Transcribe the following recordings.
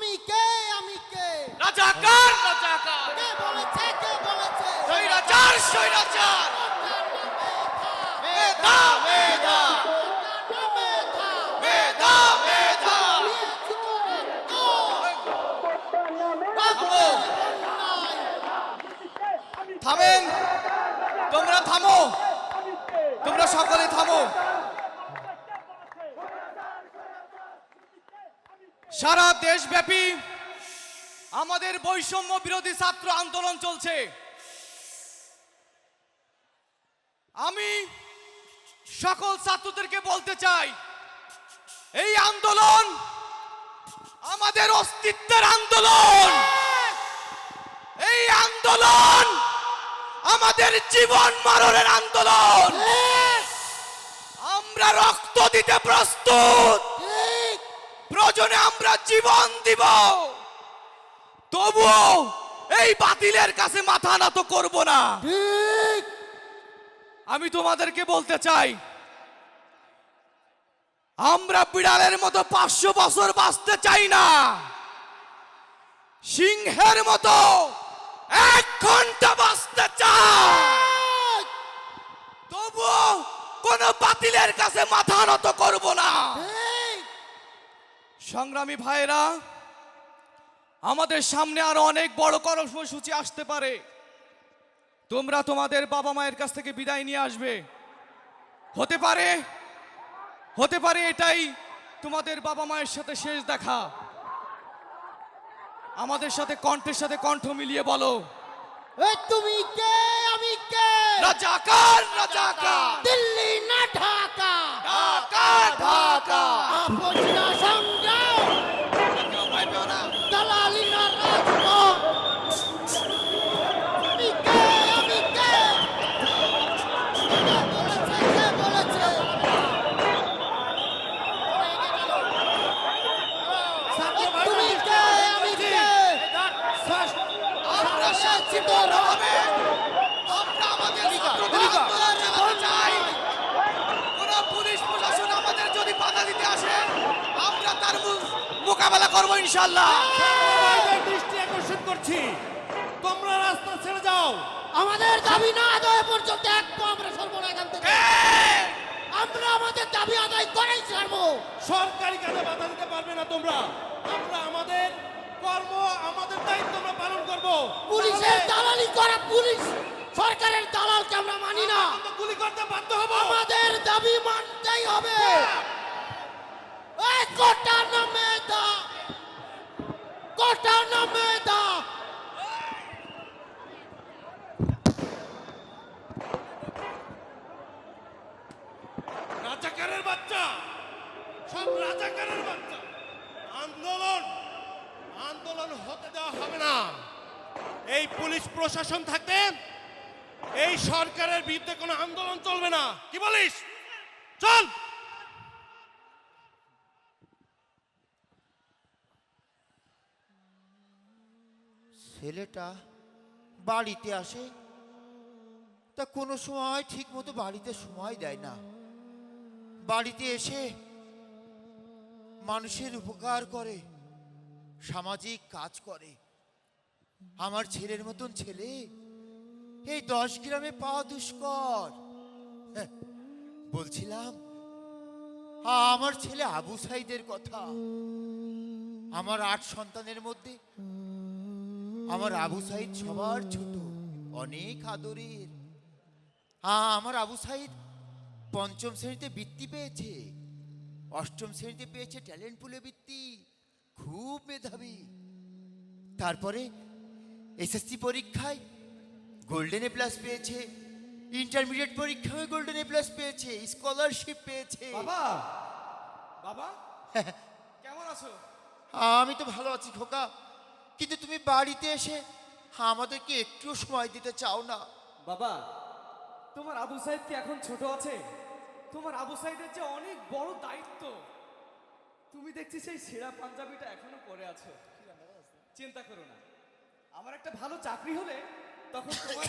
তুমি কে? আমি কে? রাজাকার রাজাকার। কে বলেছে কে বলেছে? স্বৈরাচার স্বৈরাচার। মেধা মেধা। মেধা মেধা। থামো। থামেন। তোমরা থামো। তোমরা সকলে থামো। সারা দেশব্যাপী আমাদের বৈষম্য বিরোধী ছাত্র আন্দোলন চলছে। আমি সকল ছাত্রদেরকে বলতে চাই এই আন্দোলন আমাদের অস্তিত্বের আন্দোলন। এই আন্দোলন আমাদের জীবন মরণের আন্দোলন। আমরা রক্ত দিতে প্রস্তুত। প্রয়োজনে আমরা জীবন দিব। তবুও এই বাতিলের কাছে মাথা নত করব না। আমি তোমাদেরকে বলতে চাই আমরা বিড়ালের মতো পাঁচশো বছর বাঁচতে চাই না। সিংহের মতো এক ঘণ্টা বাঁচতে চাই। তবুও কোন বাতিলের কাছে মাথা নত করব না। সংগ্রামী ভাইরা আমাদের সামনে আরও অনেক বড় কর্মসূচি আসতে পারে। তোমরা তোমাদের বাবা মায়ের কাছ থেকে বিদায় নিয়ে আসবে। হতে পারে হতে পারে এটাই তোমাদের বাবা মায়ের সাথে শেষ দেখা। আমাদের সাথে কণ্ঠের সাথে কণ্ঠ মিলিয়ে বলো। তুমি কে? আমি কে? রাজাকার রাজাকার দিল্লি না ঢাকা? ঢাকা ঢাকা আপোষ না সংগ্রাম দালালি না রাজপথ তুমি কে আমি কে কে বলেছে কে বলেছে তুমি কে আমি কে আমরা শান্তিপূর্ণভাবে আমরা আমাদের ছাত্রদের আন্দোলন চালাতে চাই কোন পুলিশ প্রশাসন আমাদের যদি বাধা দিতে আসে আমরা তার মু- মোকাবেলা করব ইনশাল্লাহ দৃষ্টি আকর্ষণ করছি। তোমরা রাস্তা ছেড়ে যাও। আমাদের দাবি না আদায় পর্যন্ত এক আমরা সরবো না এখান থেকে। আমরা আমাদের দাবি আদায় করেই ছাড়বো। সরকারি কাজে বাধা দিতে পারবে না তোমরা। আমরা আমাদের কর্ম আমাদের দায়িত্ব আমরা পালন করব। পুলিশের দালালি করা পুলিশ। সরকারের দালালকে আমরা মানি না। গুলি করতে বাধ্য হব। আমাদের দাবি মানতেই হবে। এই কোটা নামে দা কোটা নামে রাজাকারের বাচ্চা, সব রাজাকারের বাচ্চা। আন্দোলন আন্দোলন হতে দেওয়া হবে না। এই পুলিশ প্রশাসন থাকতে এই সরকারের বিরুদ্ধে কোনো আন্দোলন চলবে না। কি বলিস? চল! ছেলেটা বাড়িতে আসে তা কোনো সময় ঠিক মতো বাড়িতে সময় দেয় না। বাড়িতে এসে মানুষের উপকার করে সামাজিক কাজ করে। আমার ছেলের মতন ছেলে এই দশ গ্রামে পাওয়া দুষ্কর। হ্যাঁ, বলছিলাম আমার ছেলে আবু সাইদের কথা। আমার আট সন্তানের মধ্যে আমার আবু সাইদ সবার ছোট অনেক আদরের। আ- আমার আবু সাইদ পঞ্চম শ্রেণীতে বৃত্তি পেয়েছে অষ্টম শ্রেণীতে পেয়েছে ট্যালেন্ট পুলে বৃত্তি খুব মেধাবী। তারপরে এসএসসি পরীক্ষায় গোল্ডেন এ প্লাস পেয়েছে ইন্টারমিডিয়েট পরীক্ষায় গোল্ডেন এ প্লাস পেয়েছে স্কলারশিপ পেয়েছে। বাবা বাবা কেমন আছো? আমি তো ভালো আছি খোকা। কিন্তু তুমি বাড়িতে এসে আমাদেরকে একটু সময় দিতে চাও না। বাবা, তোমার আবু সাইদ কি এখন ছোট আছে? তোমার আবু সাইদের যে অনেক বড় দায়িত্ব। তুমি দেখছি সেই সেরা পাঞ্জাবিটা এখনও পরে আছো। চিন্তা করো না। আমার একটা ভালো চাকরি হলে তখন তোমার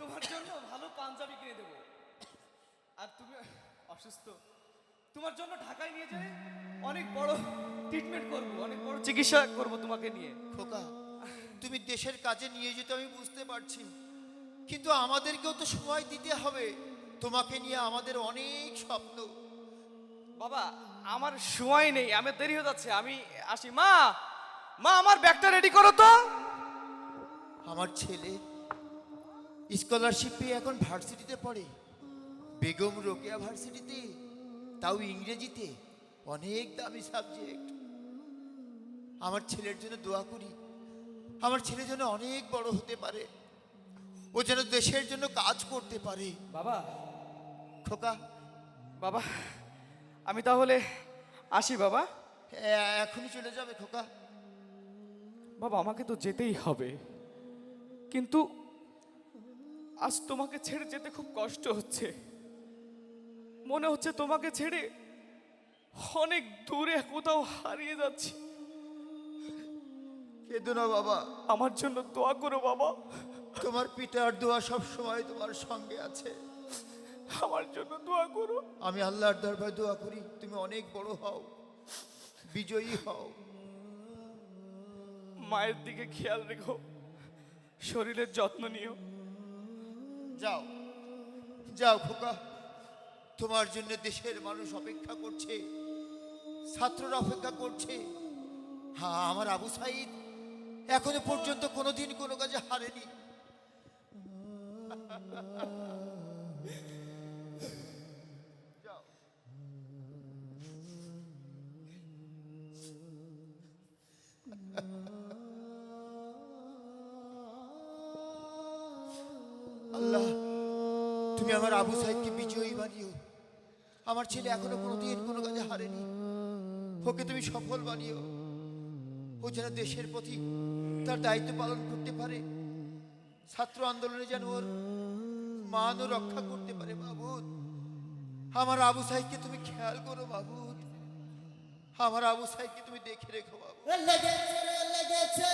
তোমার জন্য ভালো পাঞ্জাবি কিনে দেবো। আর তুমি অসুস্থ। তোমার জন্য ঢাকায় নিয়ে যাই অনেক বড় ট্রিটমেন্ট করব অনেক বড় চিকিৎসা করব তোমাকে নিয়ে। খোকা তুমি দেশের কাজে নিয়ে যেতে আমি বুঝতে পারছি। কিন্তু আমাদেরকেও তো সময় দিতে হবে। তোমাকে নিয়ে আমাদের অনেক স্বপ্ন। বাবা আমার সময় নেই আমি দেরি হয়ে যাচ্ছে আমি আসি। মা মা আমার ব্যাগটা রেডি করো তো। আমার ছেলে স্কলারশিপ পেয়ে এখন ভার্সিটিতে পড়ে। বেগম রোকেয়া ভার্সিটিতে। তাও ইংরেজিতে? অনেক দামি সাবজেক্ট আমার ছেলের জন্য দোয়া করি। আমার ছেলে যেন অনেক বড় হতে পারে। ও যেন দেশের জন্য কাজ করতে পারে। বাবা। খোকা। বাবা আমি তাহলে আসি বাবা। এখনই চলে যাবে খোকা। বাবা আমাকে তো যেতেই হবে। কিন্তু আজ তোমাকে ছেড়ে যেতে খুব কষ্ট হচ্ছে। মনে হচ্ছে তোমাকে ছেড়ে অনেক দূরে কোথাও হারিয়ে যাচ্ছি। কেঁদো না বাবা। আমার জন্য দোয়া করো বাবা। তোমার পিতার দোয়া সব সময় তোমার সঙ্গে আছে। আমার জন্য দোয়া করো। আমি আল্লাহর দরবার দোয়া করি তুমি অনেক বড় হও বিজয়ী হও। মায়ের দিকে খেয়াল রেখো শরীরের যত্ন নিও। যাও যাও খোকা। তোমার জন্য দেশের মানুষ অপেক্ষা করছে, ছাত্ররা অপেক্ষা করছে হ্যাঁ আমার আবু সাইদ এখনও পর্যন্ত কোনোদিন কোনো কাজে হারেনি। আল্লাহ, তুমি আমার আবু সাইদকে বিজয়ী বানিও আমার ছেলে এখনও কোনোদিন কোনো কাজে হারেনি। ওকে তুমি সফল বানিও। ও যেন দেশের প্রতি তার দায়িত্ব পালন করতে পারে। ছাত্র আন্দোলনে যেন ওর মানও রক্ষা করতে পারে বাবুদ আমার আবু সাহেবকে তুমি খেয়াল করো বাবুদ আমার আবু সাহেবকে তুমি দেখে রেখো বাবু লেগেছে রে লেগেছে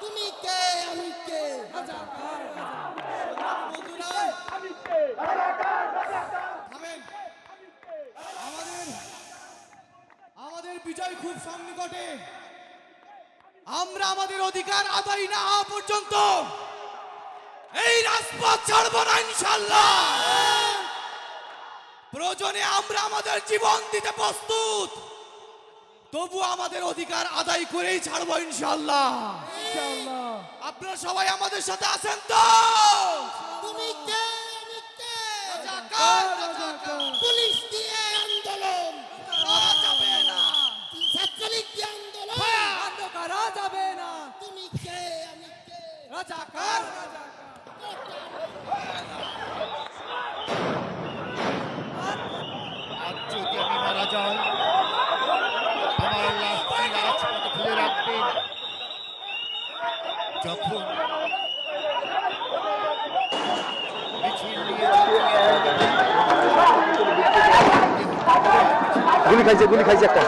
তুমি কে আমি কে থামেন। আমাদের আমাদের বিজয় খুব সন্নিকটে আমরা আমাদের অধিকার আদায় না হওয়া পর্যন্ত এই রাজপথ ছাড়বো না ইনশাল্লাহ প্রয়োজনে আমরা আমাদের জীবন দিতে প্রস্তুত। তবু আমাদের অধিকার আদায় করেই ছাড়বো ইনশাল্লাহ আপনারা সবাই আমাদের সাথে আছেন তো? তুমি কে? আমি কে রাজাকার, রাজাকার। পুলিশ দিয়ে আন্দোলন করা যাবে না। ছাত্রলীগ দিয়ে আন্দোলন বন্ধ করা যাবে না তুমি কে আমি কে রাজাকার আজ যদি আমি মারা যাই আমার লাশটি রাজপথে ফেলে রাখবেন যখন গুলি খাইছে গুলি খাইছে একটা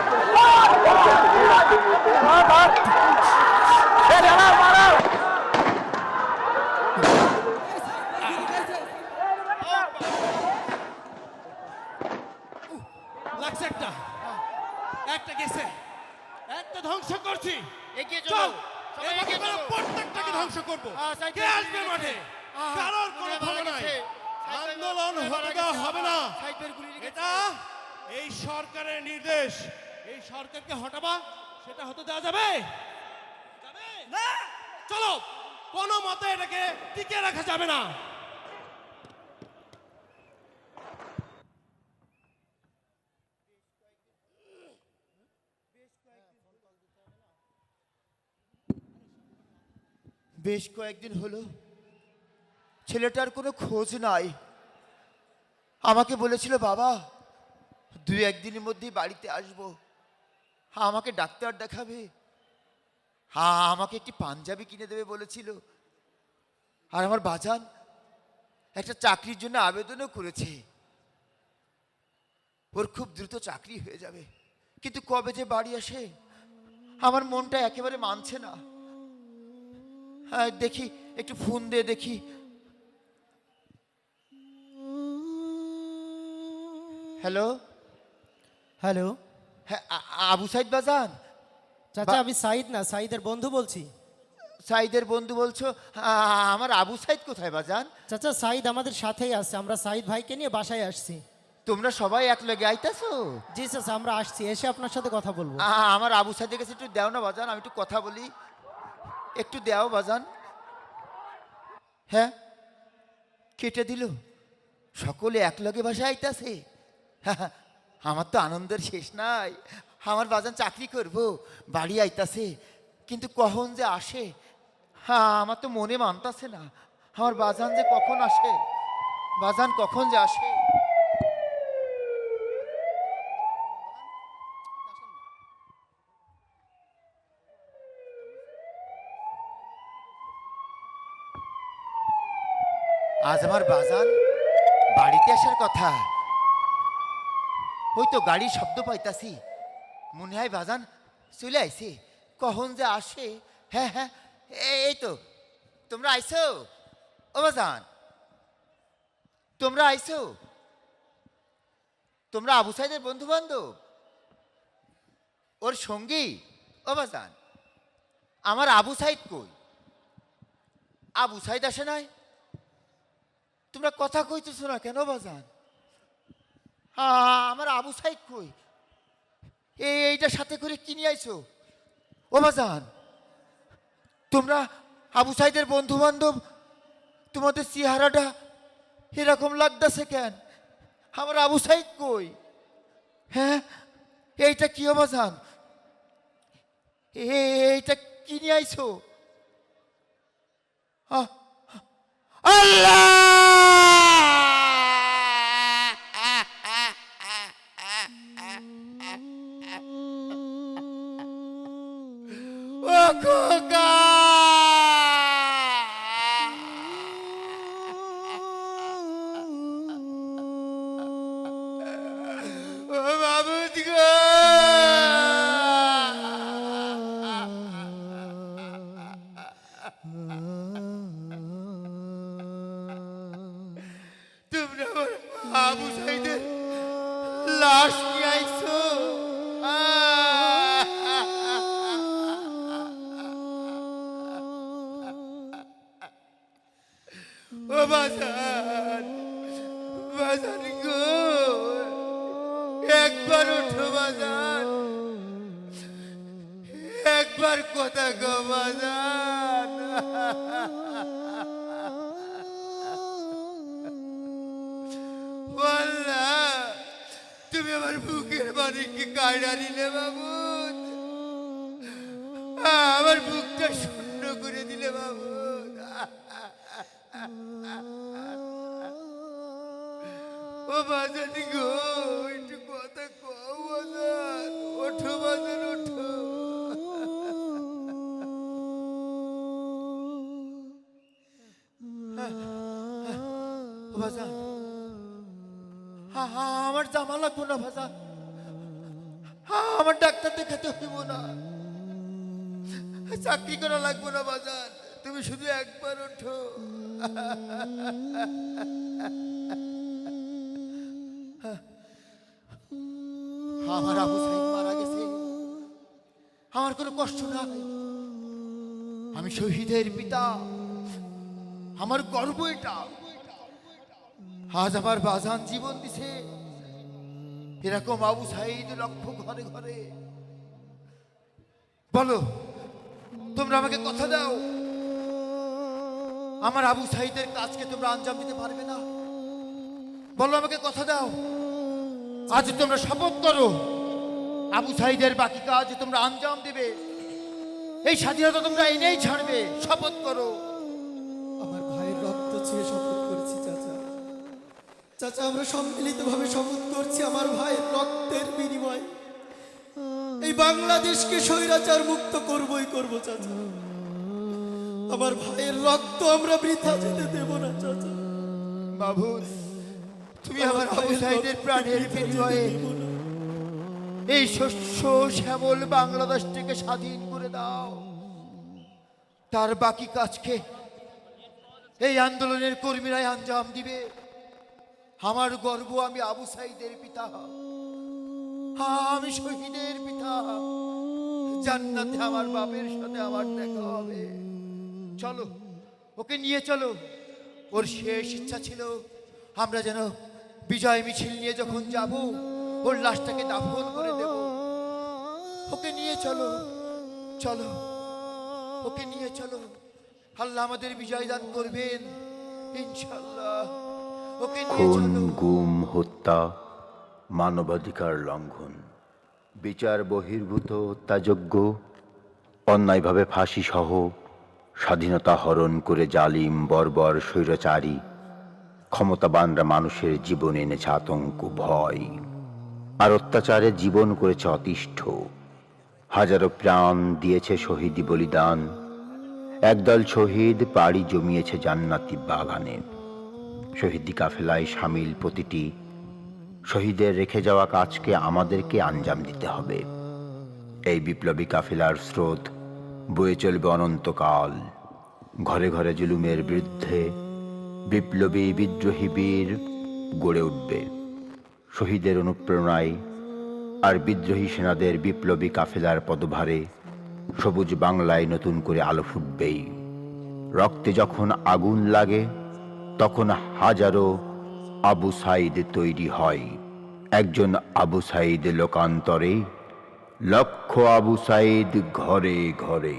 লাগছে একটা একটা গেছে। একটা ধ্বংস করছি। এগিয়ে চল। প্রত্যেকটাকে ধ্বংস করব। কে আসবে মাঠে? কারোর কোনো ভালো নাই। আন্দোলন গুলি হতে দেওয়া হবে না। এটা এই সরকারের নির্দেশ। এই সরকারকে হটাবা সেটা হতে দেওয়া যাবে। যাবে? না। চলো। কোনো মতে এটাকে টিকে রাখা যাবে না। বেশ কয়েকদিন হলো, ছেলেটার কোনো খোঁজ নাই। আমাকে বলেছিল, বাবা দু একদিনের মধ্যেই বাড়িতে আসব। আমাকে ডাক্তার দেখাবে। হ্যাঁ আমাকে একটি পাঞ্জাবি কিনে দেবে, বলেছিল। আর আমার বাজান একটা চাকরির জন্য আবেদনও করেছে। ওর খুব দ্রুত চাকরি হয়ে যাবে। কিন্তু কবে যে বাড়ি আসে, আমার মনটা একেবারে মানছে না। হ্যাঁ দেখি একটু ফোন দিয়ে দেখি। হ্যালো? হ্যালো? হ্যাঁ আবু সাইদ বাজান? চাচা আমি সাইদ না সাইদের বন্ধু বলছি। সাইদের বন্ধু বলছো? আমার আবু সাইদ কোথায় বাজান? চাচা সাইদ আমাদের সাথেই আছে আমরা সাইদ ভাইকে নিয়ে বাসায় আসছি। তোমরা সবাই এক লগে আইতাছো? জি চাচা আমরা আসছি এসে আপনার সাথে কথা বলব। আমার আবু সাইদের কাছে একটু দেও না বাজান আমি একটু কথা বলি। একটু দেও বাজান। হ্যাঁ কেটে দিল। সকলে এক লগে বাসায় আইতাছে আমার তো আনন্দের শেষ নাই। আমার বাজান চাকরি করব, বাড়ি আইতাছে। কিন্তু কখন যে আসে হ্যাঁ আমার তো মনে মানতাছে না। আমার বাজান যে কখন আসে, বাজান কখন যে আসে। আজ আমার বাজান বাড়িতে আসার কথা। ওই তো গাড়ির শব্দ পাইতাছি। মনে হয় বাজান চলে আইছে। কখন যে আসে হ্যাঁ হ্যাঁ এই তো, তোমরা আইছো? ও বাজান, তোমরা আইছো? তোমরা আবু সাইদের বন্ধু বান্ধব ওর সঙ্গী? ও বাজান, আমার আবু সাইদ কই? আবু সাইদ আসে নাই? তোমরা কথা কইতেছো না কেন বাজান? আমার আবু সাইদ কই? এই এইটা সাথে করে কিনে আইছো? ও বাজান, তোমরা আবু সাইদের বন্ধু বান্ধব তোমাদের চেহারাটা এরকম লাগতেছে কেন? আমার আবু সাইদ কই? হ্যাঁ এইটা কি ও বাজান? এ- এইটা কিনে আইছো? আ, আল্লাহ! বুকের বাড়িকে কায়রা নিলে বাবু আমার বুকটা শূন্য করে দিলে বাবু ও বাজান গো, একটু কথা কও বাজান। ওঠো বাজান, ওঠো। ও বাজান হা হা আমার জামা লাগবো না ভাজা। আমার ডাক্তার দেখাতে হইব না। চাকরি করা লাগবো না বাজার তুমি শুধু একবার ওঠো। আমার আবু সাইদ মারা গেছে। আমার কোনো কষ্ট নাই। আমি শহীদের পিতা। আমার গর্ব এটা। আজ আমার বাজান জীবন দিছে। এরকম আবু সাইদ লক্ষ ঘরে ঘরে। বলো, তোমরা আমাকে কথা দাও। আমার আবু সাইদের কাজকে তোমরা আঞ্জাম দিতে পারবে না। বলো, আমাকে কথা দাও। আজ তোমরা শপথ করো, আবু সাইদের বাকি কাজ তোমরা আঞ্জাম দেবে। এই স্বাধীনতা তোমরা এনেই ছাড়বে। শপথ করো। আমার ভাইয়ের রক্ত চাচা চাচা আমরা সম্মিলিতভাবে শপথ করছি আমার ভাইয়ের রক্তের বিনিময়। এই বাংলাদেশকে স্বৈরাচার মুক্ত করবই করব চাচা। আমার ভাইয়ের রক্ত আমরা বৃথা যেতে দেব না চাচা। বাবু তুমি আমার আবু সাইদের প্রাণের বিনিময়ে এই শস্য শ্যামল বাংলাদেশটিকে স্বাধীন করে দাও। তার বাকি কাজকে এই আন্দোলনের কর্মীরাই আঞ্জাম দিবে। আমার গর্ব আমি আবু সাইদের পিতা। আমি শহীদের পিতা। জান্নাতে আমার বাপের সাথে আমার দেখা হবে। চলো, ওকে নিয়ে চলো। ওর শেষ ইচ্ছা ছিল, আমরা যেন বিজয় মিছিল নিয়ে যখন যাব, ওর লাশটাকে দাফন করে দেব। ওকে নিয়ে চলো চলো, ওকে নিয়ে চলো। আল্লাহ আমাদের বিজয় দান করবেন ইনশাল্লাহ খুন গুম হত্যা মানবাধিকার লঙ্ঘন বিচার বহির্ভূত হত্যাযোগ্য অন্যায়ভাবে ফাঁসি সহ স্বাধীনতা হরণ করে জালিম বর্বর স্বৈরাচারী ক্ষমতাবানরা মানুষের জীবন এনেছে আতঙ্ক ভয়। আর অত্যাচারে জীবন করেছে অতিষ্ঠ। হাজারো প্রাণ দিয়েছে শহীদি বলিদান। একদল শহীদ পাড়ি জমিয়েছে জান্নাতি বাগানে। শহীদি কাফেলায় সামিল প্রতিটি শহীদের রেখে যাওয়া কাজকে আমাদেরকে আঞ্জাম দিতে হবে। এই বিপ্লবী কাফেলার স্রোত বয়ে চলবে অনন্তকাল। ঘরে ঘরে জুলুমের বিরুদ্ধে বিপ্লবী বিদ্রোহী বীর গড়ে উঠবে। শহীদের অনুপ্রেরণায় আর বিদ্রোহী সেনাদের বিপ্লবী কাফেলার পদভারে সবুজ বাংলায় নতুন করে আলো ফুটবেই। রক্তে যখন আগুন লাগে তখন হাজারো আবু সাইদ তৈরি হয়। একজন আবু সাইদ লোকান্তরে, লক্ষ আবু সাইদ ঘরে ঘরে।